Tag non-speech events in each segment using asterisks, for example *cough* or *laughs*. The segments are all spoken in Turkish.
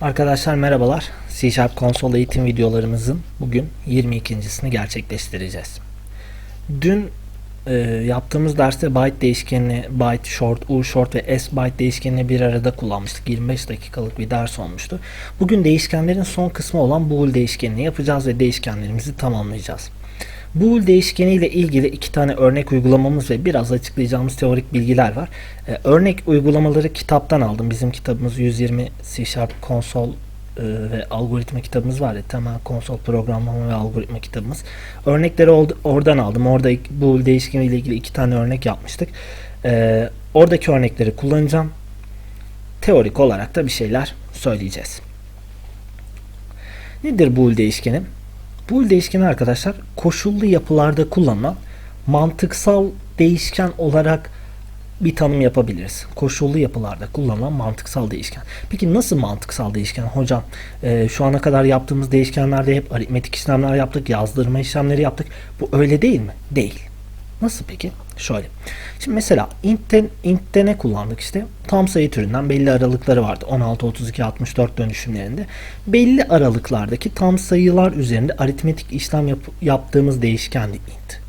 Arkadaşlar merhabalar. C Sharp konsol eğitim videolarımızın bugün 22.sini gerçekleştireceğiz. Dün e, yaptığımız derste byte değişkenini byte short, u short ve s byte değişkenini bir arada kullanmıştık. 25 dakikalık bir ders olmuştu. Bugün değişkenlerin son kısmı olan bool değişkenini yapacağız ve değişkenlerimizi tamamlayacağız. Bool değişkeni ile ilgili iki tane örnek uygulamamız ve biraz açıklayacağımız teorik bilgiler var. Ee, örnek uygulamaları kitaptan aldım. Bizim kitabımız 120 C Sharp konsol e, ve algoritma kitabımız var ya temel konsol programlama ve algoritma kitabımız. Örnekleri oldu, oradan aldım. Orada bool değişkeni ile ilgili iki tane örnek yapmıştık. Ee, oradaki örnekleri kullanacağım. Teorik olarak da bir şeyler söyleyeceğiz. Nedir bool değişkeni? Bool değişkeni arkadaşlar koşullu yapılarda kullanılan mantıksal değişken olarak bir tanım yapabiliriz. Koşullu yapılarda kullanılan mantıksal değişken. Peki nasıl mantıksal değişken? Hocam e, şu ana kadar yaptığımız değişkenlerde hep aritmetik işlemler yaptık, yazdırma işlemleri yaptık. Bu öyle değil mi? Değil. Nasıl peki? Şöyle. Şimdi mesela int'te, int'te ne kullandık işte? Tam sayı türünden belli aralıkları vardı. 16, 32, 64 dönüşümlerinde. Belli aralıklardaki tam sayılar üzerinde aritmetik işlem yap, yaptığımız değişkendi int.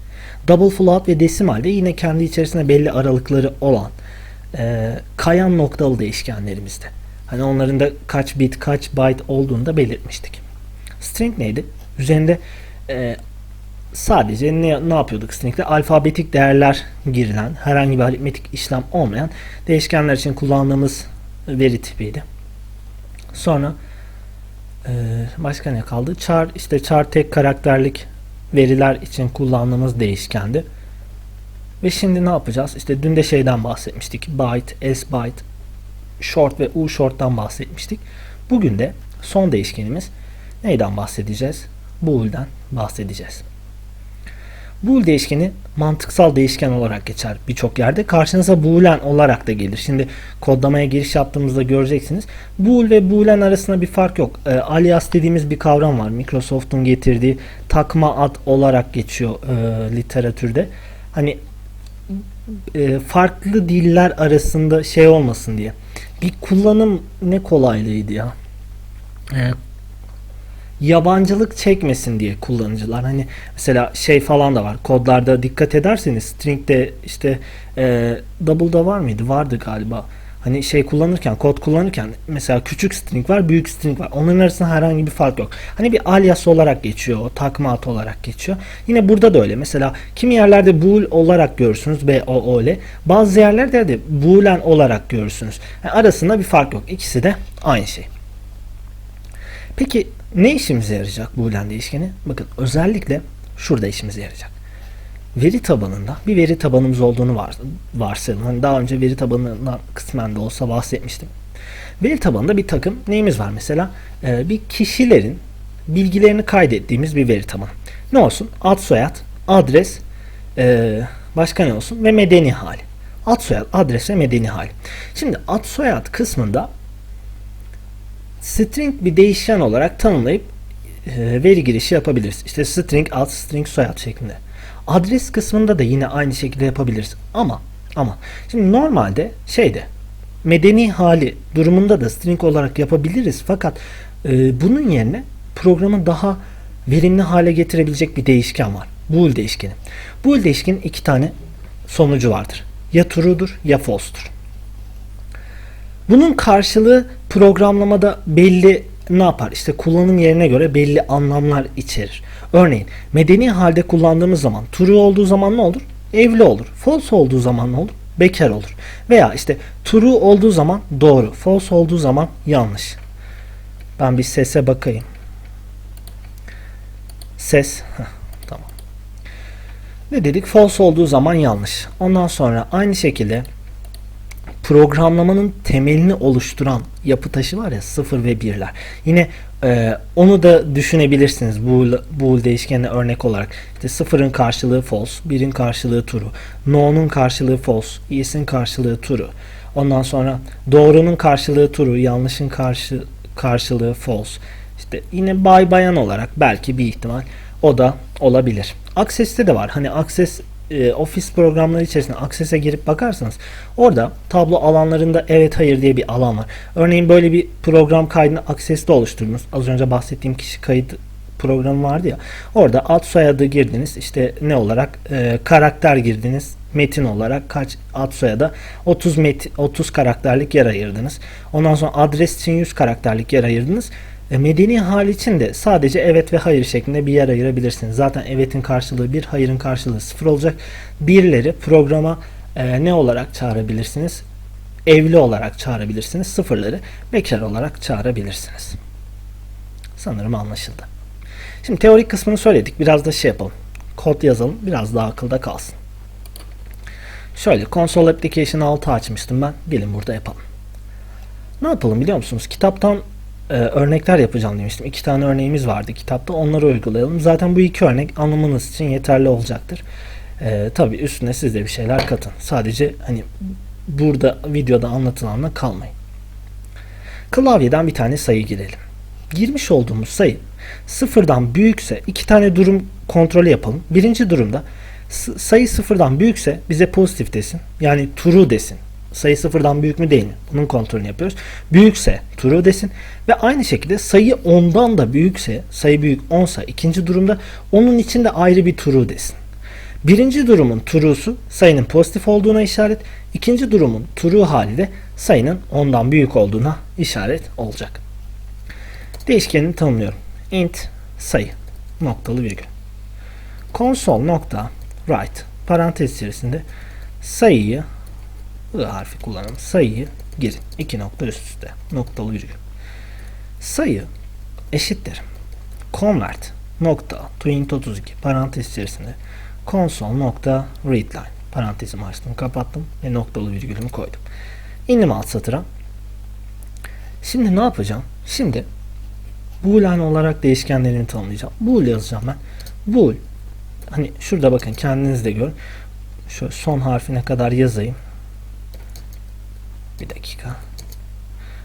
Double float ve desimalde yine kendi içerisinde belli aralıkları olan e, kayan noktalı değişkenlerimizde. Hani onların da kaç bit, kaç byte olduğunu da belirtmiştik. String neydi? Üzerinde e, sadece ne, ne yapıyorduk string'de? Alfabetik değerler girilen, herhangi bir aritmetik işlem olmayan değişkenler için kullandığımız veri tipiydi. Sonra e, başka ne kaldı? Char, işte char tek karakterlik veriler için kullandığımız değişkendi. Ve şimdi ne yapacağız? İşte dün de şeyden bahsetmiştik. Byte, s byte, short ve u short'tan bahsetmiştik. Bugün de son değişkenimiz neyden bahsedeceğiz? Boole'den bahsedeceğiz. Bool değişkeni mantıksal değişken olarak geçer birçok yerde. Karşınıza boolean olarak da gelir. Şimdi kodlamaya giriş yaptığımızda göreceksiniz. Bool ve boolean arasında bir fark yok. E, alias dediğimiz bir kavram var. Microsoft'un getirdiği takma ad olarak geçiyor e, literatürde. Hani e, farklı diller arasında şey olmasın diye. Bir kullanım ne kolaylığıydı ya. E, yabancılık çekmesin diye kullanıcılar. Hani mesela şey falan da var. Kodlarda dikkat ederseniz string'de işte e, double'da var mıydı? Vardı galiba. Hani şey kullanırken, kod kullanırken mesela küçük string var, büyük string var. Onların arasında herhangi bir fark yok. Hani bir alias olarak geçiyor, o takma ad olarak geçiyor. Yine burada da öyle. Mesela kimi yerlerde bool olarak görürsünüz, B O O ile. Bazı yerlerde de boolean olarak görürsünüz. Yani arasında bir fark yok. İkisi de aynı şey. Peki ne işimize yarayacak boolean değişkeni? Bakın özellikle şurada işimize yarayacak. Veri tabanında bir veri tabanımız olduğunu var, varsayalım. Hani daha önce veri tabanından kısmen de olsa bahsetmiştim. Veri tabanında bir takım neyimiz var mesela? Ee, bir kişilerin bilgilerini kaydettiğimiz bir veri tabanı. Ne olsun? Ad soyad, adres, ee, başka ne olsun? Ve medeni hali. Ad soyad, adres ve medeni hali. Şimdi ad soyad kısmında string bir değişken olarak tanımlayıp e, veri girişi yapabiliriz. İşte string ad, string soyad şeklinde. Adres kısmında da yine aynı şekilde yapabiliriz. Ama ama şimdi normalde şeyde medeni hali durumunda da string olarak yapabiliriz. Fakat e, bunun yerine programı daha verimli hale getirebilecek bir değişken var. Bool değişkeni. Bool değişkenin iki tane sonucu vardır. Ya true'dur ya false'dur. Bunun karşılığı programlamada belli ne yapar? İşte kullanım yerine göre belli anlamlar içerir. Örneğin medeni halde kullandığımız zaman true olduğu zaman ne olur? Evli olur. False olduğu zaman ne olur? Bekar olur. Veya işte true olduğu zaman doğru. False olduğu zaman yanlış. Ben bir sese bakayım. Ses. Heh, tamam. Ne dedik? False olduğu zaman yanlış. Ondan sonra aynı şekilde programlamanın temelini oluşturan yapı taşı var ya sıfır ve birler. Yine e, onu da düşünebilirsiniz bool, bool değişkenine örnek olarak. İşte sıfırın karşılığı false, birin karşılığı true, no'nun karşılığı false, yes'in karşılığı true. Ondan sonra doğrunun karşılığı true, yanlışın karşı, karşılığı false. İşte yine bay bayan olarak belki bir ihtimal o da olabilir. Access'te de var. Hani access e, Office programları içerisinde Access'e girip bakarsanız orada tablo alanlarında evet hayır diye bir alan var. Örneğin böyle bir program kaydını Access'te oluşturdunuz. Az önce bahsettiğim kişi kayıt programı vardı ya. Orada ad soyadı girdiniz. İşte ne olarak e, karakter girdiniz. Metin olarak kaç ad soyada 30 met 30 karakterlik yer ayırdınız. Ondan sonra adres için 100 karakterlik yer ayırdınız. E, medeni hal için de sadece evet ve hayır şeklinde bir yer ayırabilirsiniz. Zaten evetin karşılığı 1, hayırın karşılığı 0 olacak. Birleri programa e, ne olarak çağırabilirsiniz? Evli olarak çağırabilirsiniz. Sıfırları bekar olarak çağırabilirsiniz. Sanırım anlaşıldı. Şimdi teorik kısmını söyledik. Biraz da şey yapalım. Kod yazalım. Biraz daha akılda kalsın. Şöyle console application 6 açmıştım ben. Gelin burada yapalım. Ne yapalım biliyor musunuz? Kitaptan e, örnekler yapacağım demiştim. İki tane örneğimiz vardı kitapta. Onları uygulayalım. Zaten bu iki örnek anlamanız için yeterli olacaktır. E, Tabi üstüne siz de bir şeyler katın. Sadece hani burada videoda anlatılanla kalmayın. Klavyeden bir tane sayı girelim. Girmiş olduğumuz sayı sıfırdan büyükse iki tane durum kontrolü yapalım. Birinci durumda sayı sıfırdan büyükse bize pozitif desin. Yani true desin. Sayı sıfırdan büyük mü değil mi? Bunun kontrolünü yapıyoruz. Büyükse true desin. Ve aynı şekilde sayı 10'dan da büyükse, sayı büyük 10 sa ikinci durumda onun için de ayrı bir true desin. Birinci durumun true'su sayının pozitif olduğuna işaret. ikinci durumun true hali de sayının 10'dan büyük olduğuna işaret olacak. Değişkenini tanımlıyorum. int sayı noktalı virgül. Console nokta write parantez içerisinde sayıyı I harfi kullanalım. Sayıyı girin. İki nokta üst üste. Noktalı virgül. Sayı eşittir. Convert nokta to int 32 parantez içerisinde console nokta readline parantezimi açtım kapattım ve noktalı virgülümü koydum. İndim alt satıra. Şimdi ne yapacağım? Şimdi boolean olarak değişkenlerimi tanımlayacağım. Bool yazacağım ben. Bool hani şurada bakın kendiniz de görün. Şu son harfine kadar yazayım. Bir dakika.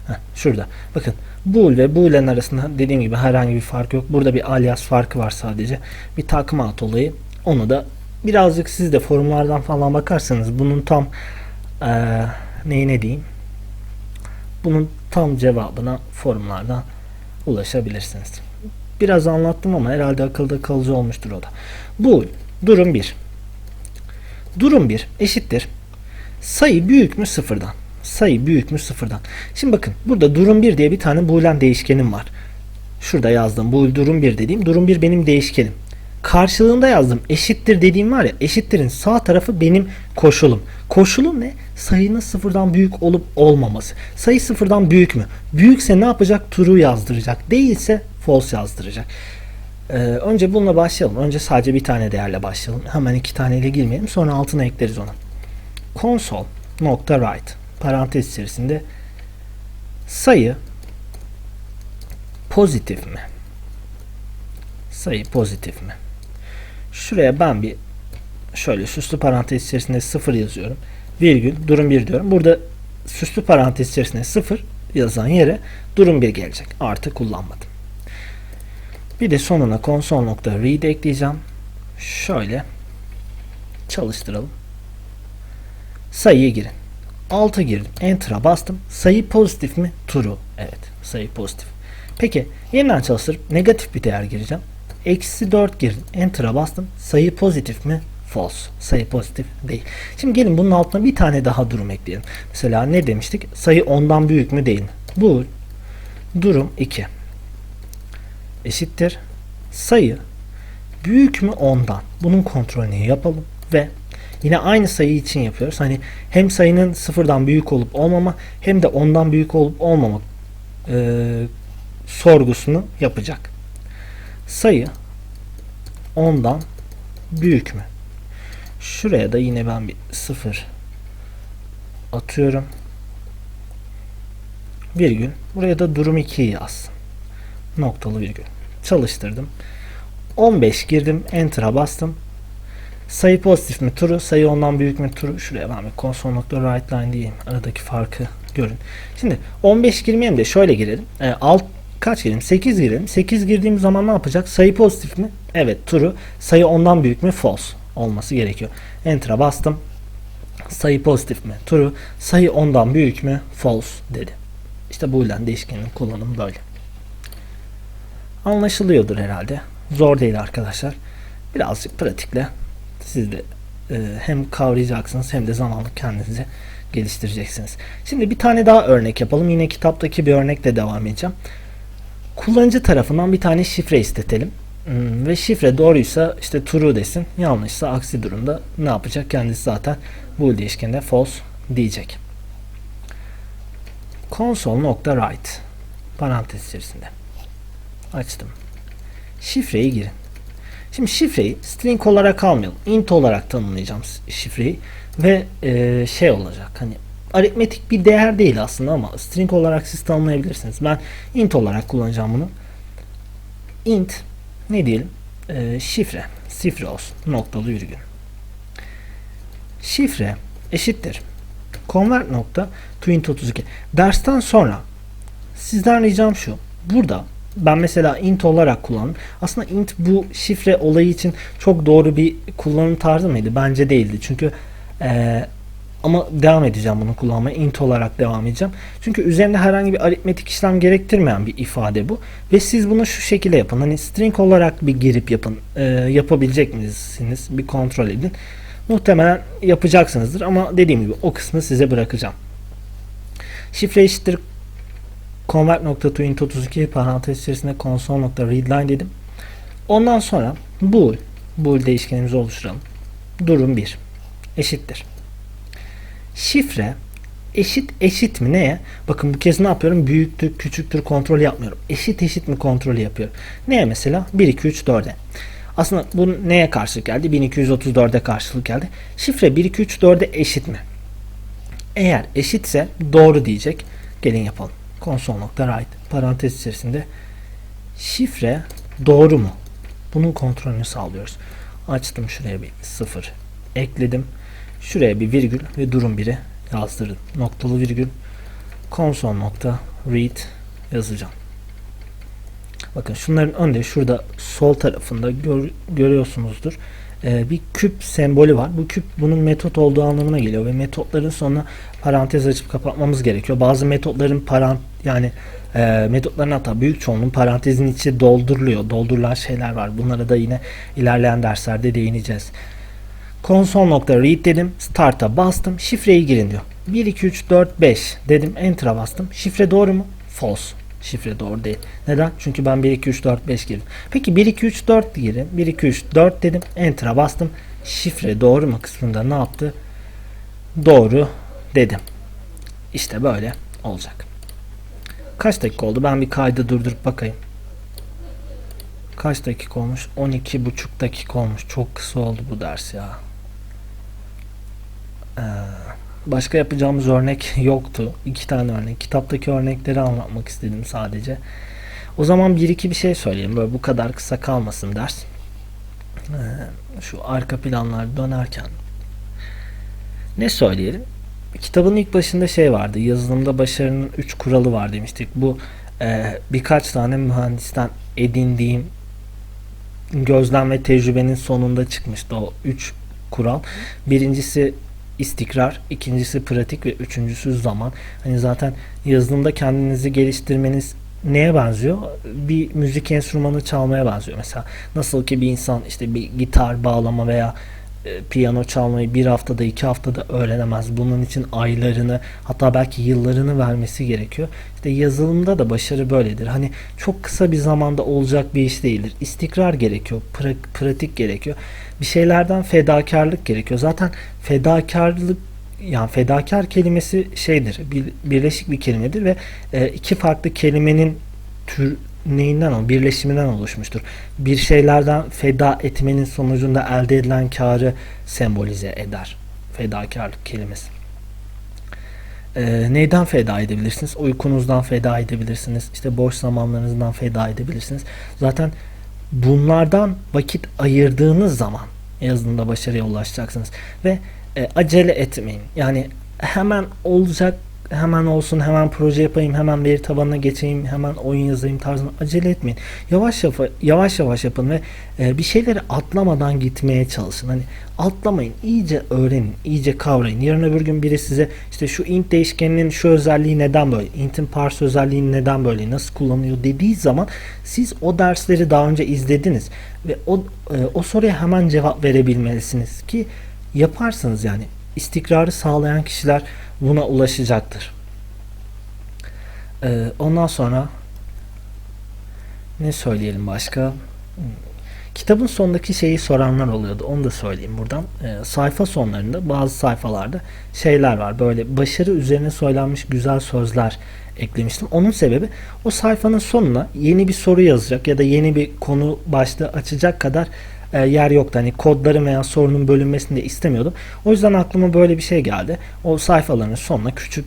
Heh, şurada. Bakın bool ve boolean arasında dediğim gibi herhangi bir fark yok. Burada bir alias farkı var sadece. Bir takma at olayı. Onu da birazcık siz de forumlardan falan bakarsanız bunun tam eee neyi ne diyeyim bunun tam cevabına forumlardan ulaşabilirsiniz. Biraz anlattım ama herhalde akılda kalıcı olmuştur o da. Bu durum 1. Durum 1 eşittir. Sayı büyük mü sıfırdan? Sayı büyük mü sıfırdan? Şimdi bakın burada durum 1 diye bir tane boolean değişkenim var. Şurada yazdım. Bu durum 1 dediğim. Durum 1 benim değişkenim. Karşılığında yazdım. Eşittir dediğim var ya. Eşittirin sağ tarafı benim koşulum. Koşulum ne? Sayının sıfırdan büyük olup olmaması. Sayı sıfırdan büyük mü? Büyükse ne yapacak? True yazdıracak. Değilse false yazdıracak. Ee, önce bununla başlayalım. Önce sadece bir tane değerle başlayalım. Hemen iki taneyle girmeyelim. Sonra altına ekleriz onu. Console nokta write parantez içerisinde sayı pozitif mi? Sayı pozitif mi? Şuraya ben bir şöyle süslü parantez içerisinde 0 yazıyorum. Virgül durum 1 diyorum. Burada süslü parantez içerisinde 0 yazan yere durum 1 gelecek. Artı kullanmadım. Bir de sonuna console.read ekleyeceğim. Şöyle çalıştıralım. Sayıyı girin. 6 girdim. Enter'a bastım. Sayı pozitif mi? True. Evet. Sayı pozitif. Peki yeniden çalıştırıp negatif bir değer gireceğim. Eksi 4 girdim. Enter'a bastım. Sayı pozitif mi? False. Sayı pozitif değil. Şimdi gelin bunun altına bir tane daha durum ekleyelim. Mesela ne demiştik? Sayı 10'dan büyük mü değil mi? Bu durum 2 eşittir. Sayı büyük mü 10'dan? Bunun kontrolünü yapalım ve yine aynı sayı için yapıyoruz. Hani hem sayının sıfırdan büyük olup olmama hem de 10'dan büyük olup olmamak e, sorgusunu yapacak. Sayı 10'dan büyük mü? Şuraya da yine ben bir sıfır atıyorum. Virgül. Buraya da durum 2'yi yaz. Noktalı virgül. Çalıştırdım. 15 girdim. Enter'a bastım. Sayı pozitif mi true? Sayı ondan büyük mü true? Şuraya ben bir console.writeLine diyeyim. Aradaki farkı görün. Şimdi 15 girmeyelim de şöyle girelim. E, alt kaç girelim? 8 girelim. 8 girdiğim zaman ne yapacak? Sayı pozitif mi? Evet true. Sayı ondan büyük mü? False. olması gerekiyor. Enter'a bastım. Sayı pozitif mi? True. Sayı ondan büyük mü? False dedi. İşte boolean değişkenin kullanımı böyle. Anlaşılıyordur herhalde. Zor değil arkadaşlar. Birazcık pratikle siz de e, hem kavrayacaksınız hem de zamanla kendinizi geliştireceksiniz. Şimdi bir tane daha örnek yapalım. Yine kitaptaki bir örnekle devam edeceğim. Kullanıcı tarafından bir tane şifre istetelim. Hmm, Ve şifre doğruysa işte true desin. Yanlışsa aksi durumda ne yapacak? Kendisi zaten bu değişkende false diyecek. console.write parantez içerisinde açtım. Şifreyi girin. Şimdi şifreyi string olarak almayalım. int olarak tanımlayacağım şifreyi ve e, şey olacak hani aritmetik bir değer değil aslında ama string olarak siz tanımlayabilirsiniz. Ben int olarak kullanacağım bunu. int ne diyelim? E, şifre. Şifre olsun. Noktalı virgül. Şifre eşittir. Convert nokta to int 32. Dersten sonra sizden ricam şu. Burada ben mesela int olarak kullandım. Aslında int bu şifre olayı için çok doğru bir kullanım tarzı mıydı? Bence değildi. Çünkü eee, ama devam edeceğim bunu kullanmaya. int olarak devam edeceğim. Çünkü üzerinde herhangi bir aritmetik işlem gerektirmeyen bir ifade bu. Ve siz bunu şu şekilde yapın. Hani string olarak bir girip yapın. Eee, yapabilecek misiniz? Bir kontrol edin. Muhtemelen yapacaksınızdır ama dediğim gibi o kısmı size bırakacağım. Şifre eşittir convert.toInt32 parantez içerisinde console.readline dedim. Ondan sonra bool bool değişkenimizi oluşturalım. Durum 1 eşittir. Şifre eşit eşit mi neye? Bakın bu kez ne yapıyorum? Büyüktür, küçüktür kontrol yapmıyorum. Eşit eşit mi kontrolü yapıyorum. Neye mesela? 1 2 3 4'e. Aslında bu neye karşılık geldi? 1234'e karşılık geldi. Şifre 1 2 3 4'e eşit mi? Eğer eşitse doğru diyecek. Gelin yapalım. Console.write parantez içerisinde şifre doğru mu? Bunun kontrolünü sağlıyoruz. Açtım şuraya bir sıfır ekledim. Şuraya bir virgül ve durum biri yazdırdım. Noktalı virgül console.read yazacağım. Bakın şunların önde şurada sol tarafında gör, görüyorsunuzdur. Ee, bir küp sembolü var. Bu küp bunun metot olduğu anlamına geliyor ve metotların sonuna parantez açıp kapatmamız gerekiyor. Bazı metotların parant yani e, metotların hatta büyük çoğunluğun parantezin içi dolduruluyor. Doldurulan şeyler var. Bunlara da yine ilerleyen derslerde değineceğiz. Console.read dedim. Start'a bastım. Şifreyi girin diyor. 1 2 3 4 5 dedim. Enter'a bastım. Şifre doğru mu? False. Şifre doğru değil. Neden? Çünkü ben 1 2 3 4 5 girdim. Peki 1 2 3 4 girin. 1 2 3 4 dedim. Enter'a bastım. Şifre doğru mu kısmında ne yaptı? Doğru dedim. İşte böyle olacak. Kaç dakika oldu? Ben bir kaydı durdurup bakayım. Kaç dakika olmuş? 12 buçuk dakika olmuş. Çok kısa oldu bu ders ya. Ee, başka yapacağımız örnek *laughs* yoktu. İki tane örnek. Kitaptaki örnekleri anlatmak istedim sadece. O zaman bir iki bir şey söyleyeyim. Böyle bu kadar kısa kalmasın ders. Ee, şu arka planlar dönerken ne söyleyelim? Kitabın ilk başında şey vardı. Yazılımda başarının 3 kuralı var demiştik. Bu e, birkaç tane mühendisten edindiğim gözlem ve tecrübenin sonunda çıkmıştı o 3 kural. Birincisi istikrar, ikincisi pratik ve üçüncüsü zaman. Hani zaten yazılımda kendinizi geliştirmeniz neye benziyor? Bir müzik enstrümanı çalmaya benziyor. Mesela nasıl ki bir insan işte bir gitar bağlama veya piyano çalmayı bir haftada iki haftada öğrenemez. Bunun için aylarını hatta belki yıllarını vermesi gerekiyor. İşte yazılımda da başarı böyledir. Hani çok kısa bir zamanda olacak bir iş değildir. İstikrar gerekiyor, pra- pratik gerekiyor. Bir şeylerden fedakarlık gerekiyor. Zaten fedakarlık yani fedakar kelimesi şeydir, bir, birleşik bir kelimedir ve e, iki farklı kelimenin tür neyinden o birleşiminden oluşmuştur. Bir şeylerden feda etmenin sonucunda elde edilen karı sembolize eder. Fedakarlık kelimesi. Ee, neyden feda edebilirsiniz? Uykunuzdan feda edebilirsiniz. İşte boş zamanlarınızdan feda edebilirsiniz. Zaten bunlardan vakit ayırdığınız zaman yazılımda başarıya ulaşacaksınız. Ve e, acele etmeyin. Yani hemen olacak hemen olsun, hemen proje yapayım, hemen veri tabanına geçeyim, hemen oyun yazayım tarzında acele etmeyin. Yavaş yavaş, yavaş yavaş yapın ve e, bir şeyleri atlamadan gitmeye çalışın. Hani atlamayın, iyice öğrenin, iyice kavrayın. Yarın öbür gün biri size işte şu int değişkeninin şu özelliği neden böyle, int'in parse özelliği neden böyle, nasıl kullanılıyor dediği zaman siz o dersleri daha önce izlediniz ve o e, o soruya hemen cevap verebilmelisiniz ki yaparsınız yani. İstikrarı sağlayan kişiler buna ulaşacaktır. Ee, ondan sonra ne söyleyelim başka? Kitabın sonundaki şeyi soranlar oluyordu. Onu da söyleyeyim buradan. Ee, sayfa sonlarında bazı sayfalarda şeyler var. Böyle başarı üzerine söylenmiş güzel sözler eklemiştim. Onun sebebi o sayfanın sonuna yeni bir soru yazacak ya da yeni bir konu başlığı açacak kadar e, yer yoktu. Hani kodların veya sorunun bölünmesini de istemiyordum. O yüzden aklıma böyle bir şey geldi. O sayfaların sonuna küçük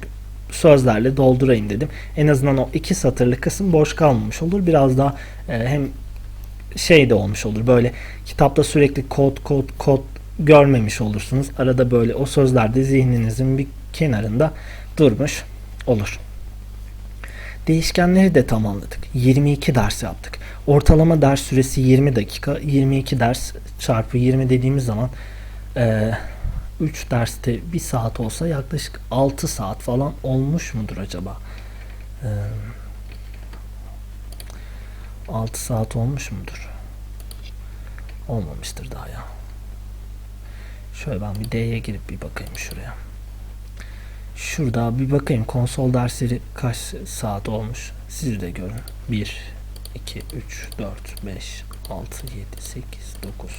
sözlerle doldurayım dedim. En azından o iki satırlık kısım boş kalmamış olur. Biraz daha e, hem şey de olmuş olur. Böyle kitapta sürekli kod kod kod görmemiş olursunuz. Arada böyle o sözler de zihninizin bir kenarında durmuş olur. Değişkenleri de tamamladık. 22 ders yaptık. Ortalama ders süresi 20 dakika. 22 ders çarpı 20 dediğimiz zaman e, 3 derste 1 saat olsa yaklaşık 6 saat falan olmuş mudur acaba? E, 6 saat olmuş mudur? Olmamıştır daha ya. Şöyle ben bir D'ye girip bir bakayım şuraya. Şurada bir bakayım konsol dersleri kaç saat olmuş. Siz de görün. 1, 2, 3, 4, 5, 6, 7, 8, 9,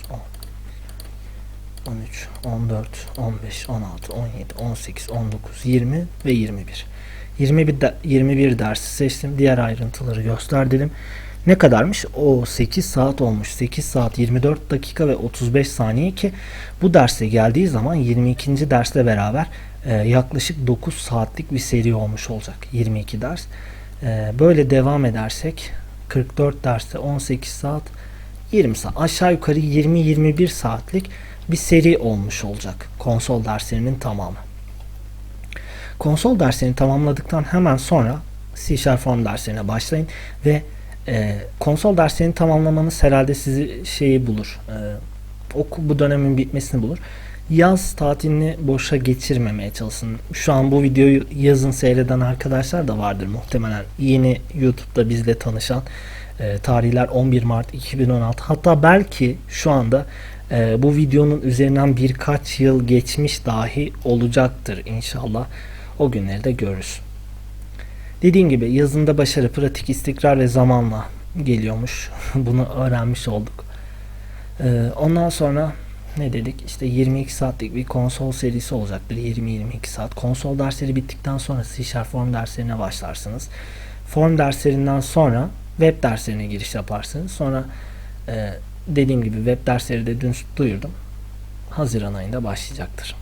10, 13, 14, 15, 16, 17, 18, 19, 20 ve 21. 21, de, 21 dersi seçtim. Diğer ayrıntıları gösterdim. Ne kadarmış? O 8 saat olmuş. 8 saat 24 dakika ve 35 saniye ki bu derse geldiği zaman 22. dersle beraber e, yaklaşık 9 saatlik bir seri olmuş olacak. 22 ders. E, böyle devam edersek 44 derste 18 saat 20 saat aşağı yukarı 20-21 saatlik bir seri olmuş olacak konsol derslerinin tamamı. Konsol derslerini tamamladıktan hemen sonra C Sharp Form derslerine başlayın ve e, konsol derslerini tamamlamanız herhalde sizi şeyi bulur. E, oku bu dönemin bitmesini bulur. Yaz tatilini boşa geçirmemeye çalışın. Şu an bu videoyu yazın seyreden arkadaşlar da vardır muhtemelen. Yeni YouTube'da bizle tanışan e, tarihler 11 Mart 2016. Hatta belki şu anda e, bu videonun üzerinden birkaç yıl geçmiş dahi olacaktır inşallah. O günleri de görürüz. Dediğim gibi yazında başarı, pratik, istikrar ve zamanla geliyormuş. *laughs* Bunu öğrenmiş olduk. Ee, ondan sonra ne dedik? İşte 22 saatlik bir konsol serisi olacaktır. 20-22 saat. Konsol dersleri bittikten sonra C Form derslerine başlarsınız. Form derslerinden sonra web derslerine giriş yaparsınız. Sonra e, dediğim gibi web dersleri de dün duyurdum. Haziran ayında başlayacaktır.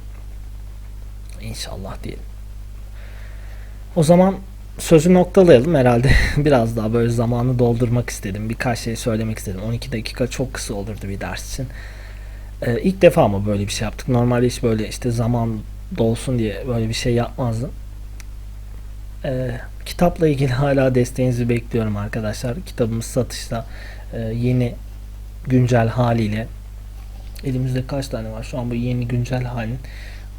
İnşallah diyelim. O zaman sözü noktalayalım herhalde. *laughs* Biraz daha böyle zamanı doldurmak istedim. Birkaç şey söylemek istedim. 12 dakika çok kısa olurdu bir ders için. Ee, ilk defa mı böyle bir şey yaptık? Normalde hiç böyle işte zaman dolsun diye böyle bir şey yapmazdım. Ee, kitapla ilgili *laughs* hala desteğinizi bekliyorum arkadaşlar. Kitabımız satışta e, yeni güncel haliyle elimizde kaç tane var? Şu an bu yeni güncel halin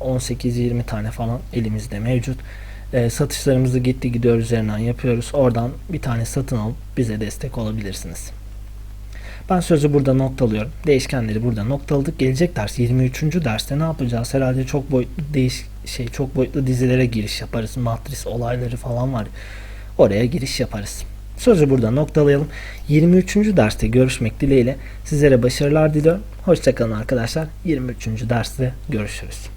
18-20 tane falan elimizde mevcut. E, satışlarımızı gitti gidiyor üzerinden yapıyoruz. Oradan bir tane satın alıp bize destek olabilirsiniz. Ben sözü burada noktalıyorum. Değişkenleri burada noktaladık. Gelecek ders 23. derste ne yapacağız? Herhalde çok boyutlu değiş şey çok boyutlu dizilere giriş yaparız. Matris olayları falan var. Oraya giriş yaparız. Sözü burada noktalayalım. 23. derste görüşmek dileğiyle sizlere başarılar diliyorum. Hoşçakalın arkadaşlar. 23. derste görüşürüz.